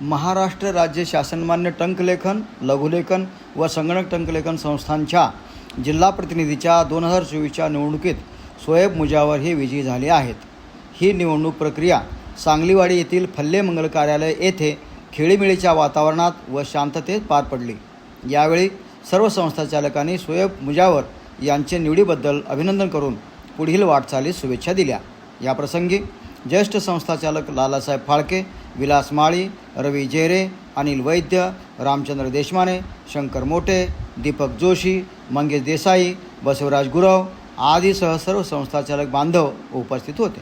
महाराष्ट्र राज्य शासनमान्य टंकलेखन लघुलेखन व संगणक टंकलेखन संस्थांच्या जिल्हा प्रतिनिधीच्या दोन हजार चोवीसच्या निवडणुकीत सोएब मुजावर हे विजयी झाले आहेत. ही निवडणूक प्रक्रिया सांगलीवाडी येथील फल्ले मंगल कार्यालय येथे खेळीमेळीच्या वातावरणात व शांततेत पार पडली. यावेळी सर्व संस्थाचालकांनी सोएब मुजावर यांचे निवडीबद्दल अभिनंदन करून पुढील वाटचालीस शुभेच्छा दिल्या. याप्रसंगी ज्येष्ठ संस्थाचालक लालासाहेब फाळके विलास माळी रवी जेरे अनिल वैद्य रामचंद्र देशमाने शंकर मोटे दीपक जोशी मंगेश देसाई बसवराज गुरव आदीसह सर्व संस्थाचालक बांधव उपस्थित होते.